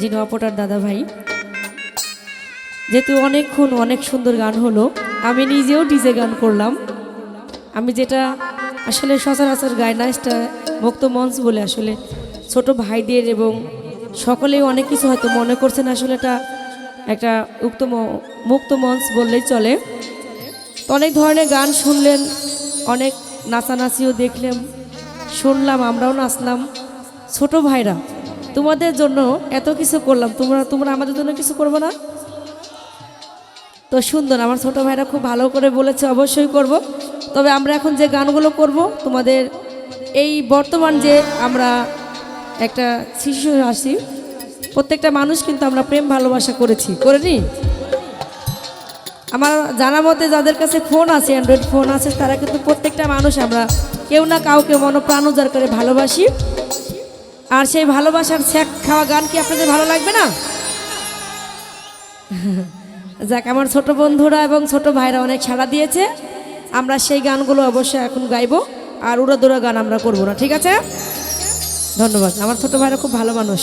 যিনি অপটার দাদা ভাই যেহেতু অনেকক্ষণ অনেক সুন্দর গান হলো, আমি নিজেও ডিজে গান করলাম। আমি যেটা আসলে সচরাচর এটা মুক্ত মঞ্চ বলে আসলে। ছোট ভাইদের এবং সকলেই অনেক কিছু হয়তো মনে করছেন, আসলে এটা একটা উক্ত মুক্ত মঞ্চ বললেই চলে। তো অনেক ধরনের গান শুনলেন, অনেক নাচানাচিও দেখলাম শুনলাম, আমরাও নাচলাম। ছোট ভাইরা তোমাদের জন্য এত কিছু করলাম। তোমরা তোমরা আমাদের জন্য কিছু করবে না? তো সুন্দর, আমার ছোটো ভাইরা খুব ভালো করে বলেছে, অবশ্যই করব। তবে আমরা এখন যে গানগুলো করব, তোমাদের এই বর্তমান যে আমরা একটা শিশু আসি প্রত্যেকটা মানুষ কিন্তু আমরা প্রেম ভালোবাসা করেছি। করে নি আমার জানা মতে যাদের কাছে ফোন আছে, অ্যান্ড্রয়েড ফোন আছে, তারা কিন্তু প্রত্যেকটা মানুষ আমরা কেউ না কাউকে মনোপ্রাণ উজাড় করে ভালোবাসি। আর সেই ভালোবাসার ছ্যাক খাওয়া গান কি আপনাদের ভালো লাগবে না? যাক, আমার ছোট বন্ধুরা এবং ছোট ভাইরা অনেক সাড়া দিয়েছে। আমরা সেই গানগুলো অবশ্যই এখন গাইব আর উড়া দৌড়া গান আমরা করব না, ঠিক আছে? ধন্যবাদ। আমার ছোট ভাইরা খুব ভালো মানুষ।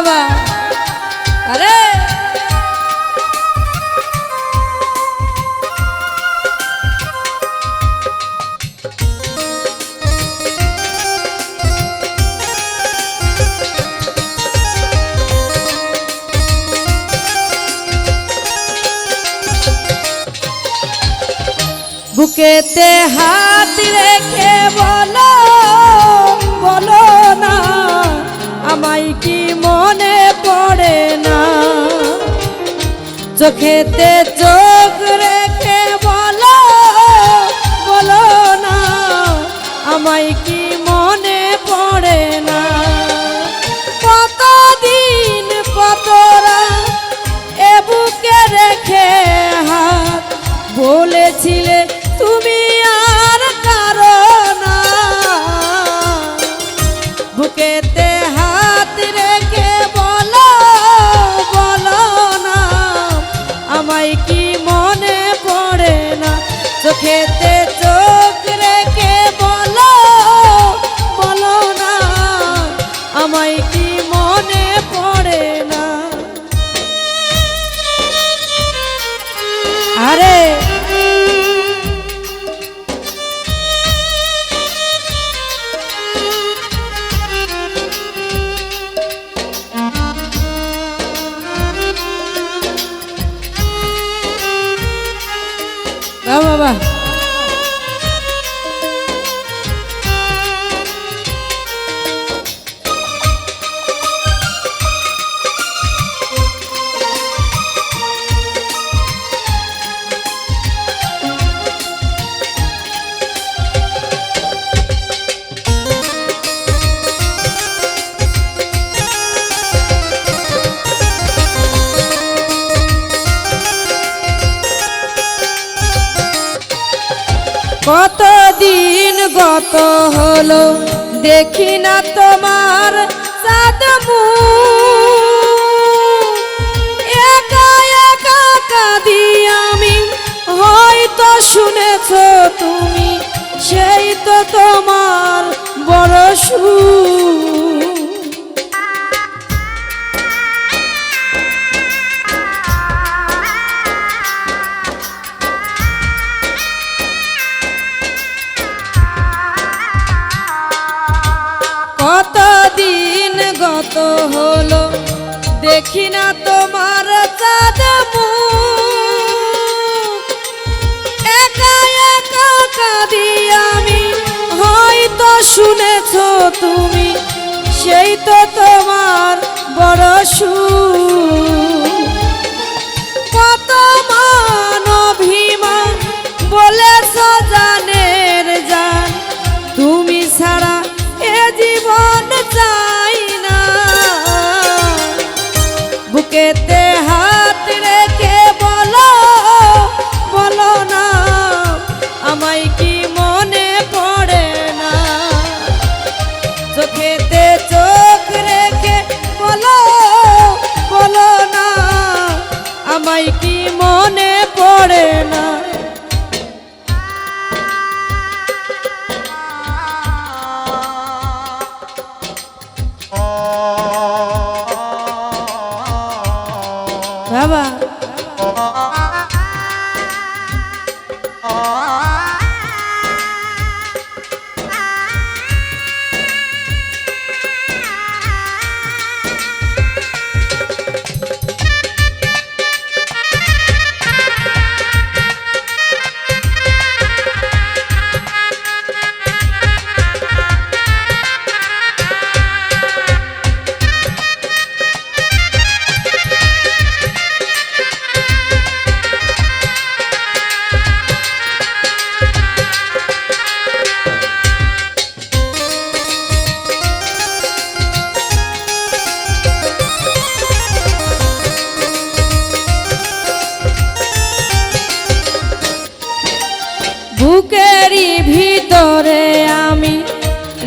বাবা আরে বুকেতে হাত রেখে বলো চোখেতে চোখ রেখে বলো বলো না আমায় কি কতদিন গত হলো, দেখি না তোমার সাদমু। একা একা কাঁদি আমি, হয়তো শুনেছ তুমি, সেই তো তোমার বড় সুখ না তোমার চাঁদ মুখ। একা একা আমি, হয়তো শুনেছ তুমি, সেই তো তোমার বড় সু কত মান বুকেতে হাত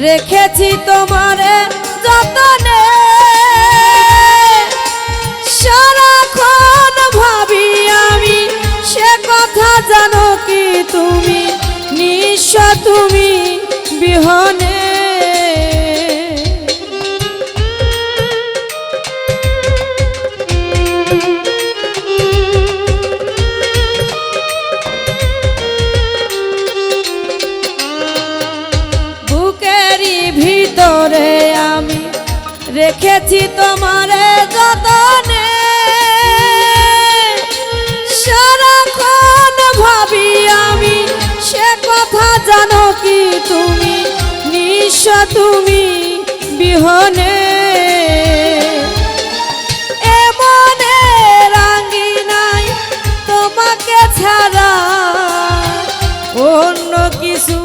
রেখেছি তোমারে যতনে। সারাক্ষণ ভাবি আমি সে কথা জানো কি তুমি? নিঃস্ব তুমি বিহনে রেখেছি তোমারে যতনে। সারাক্ষণ ভাবি আমি সে কথা জানো কি তুমি? নিঃস্ব তুমি বিহনে। এমনে রাঙ্গি তোমাকে ছাড়া অন্য কিছু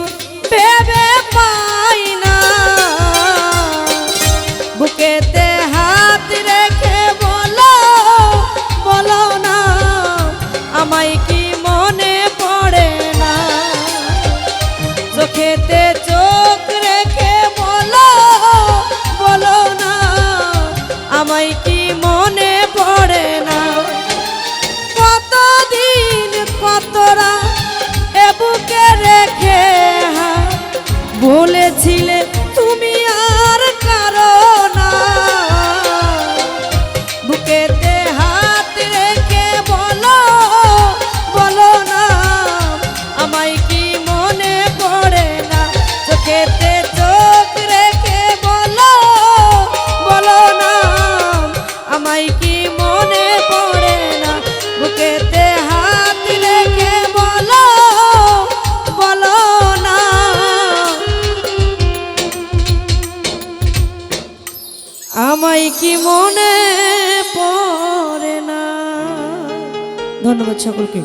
ধন্যবাদ সকলকে।